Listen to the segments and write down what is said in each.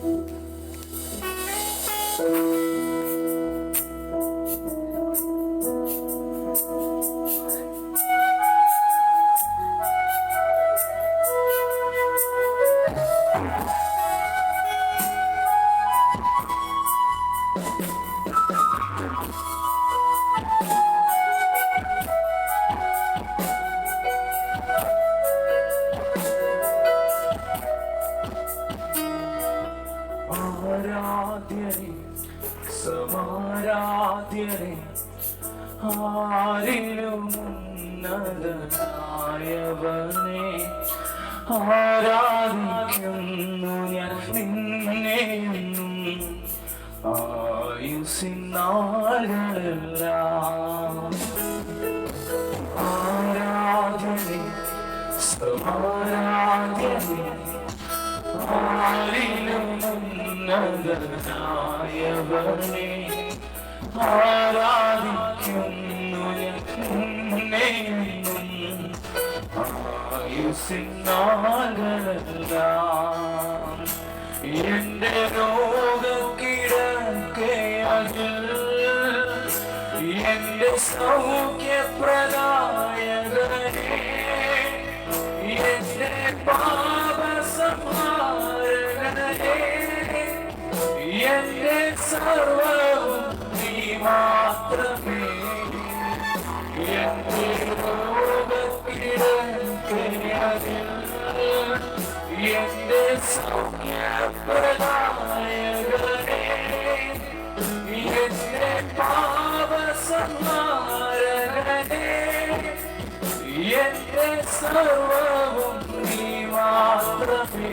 Música സമാരാധ്യനെ ആരിലും ഉന്നതനായവനെ ആരാധിക്കുന്നു ഞാൻ നിന്നെയെന്നും ആയുസിനാളെല്ലാം ആരാധനെ സമാരാധനെ ആരിലും ആരാധിക്കുന്നു എന്റെ രോഗക്കിടക്കയതിൽ എന്റെ സൗഖ്യപ്രദായകനെ എന്റെ പാപസംഹാരകനെ എന്റെ സർവവും നീ മാത്രമേ എന്റെ രോഗക്കിടക്കയതിൽ എന്റെ സൗഖ്യപ്രദായകനെ എന്റെ പാപസംഹാരകനെ എന്റെ സർവവും നീ മാത്രമേ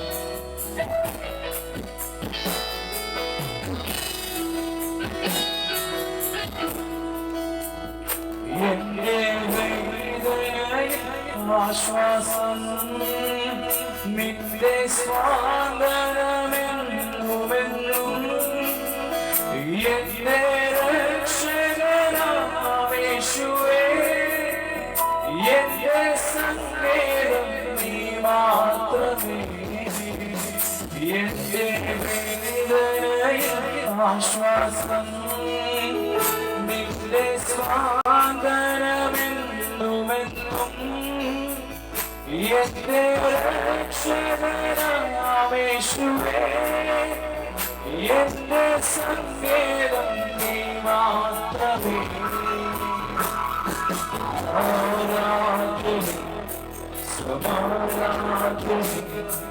ആശ്വാസം നിന്റെ സ്വാതന്ത്ര്യമെന്നുമെന്നും എന്റെ രക്ഷകനാമേശുവേ എന്റെ സങ്കേതം നീ മാത്രമേ Yetti beni de aşmasın Billes kadere minnu minnum Yettirek şerere amişve Yetti sangerim dimattabi Sabah rahatım Sabah rahatım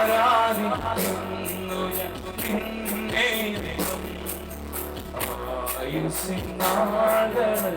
ആരാധന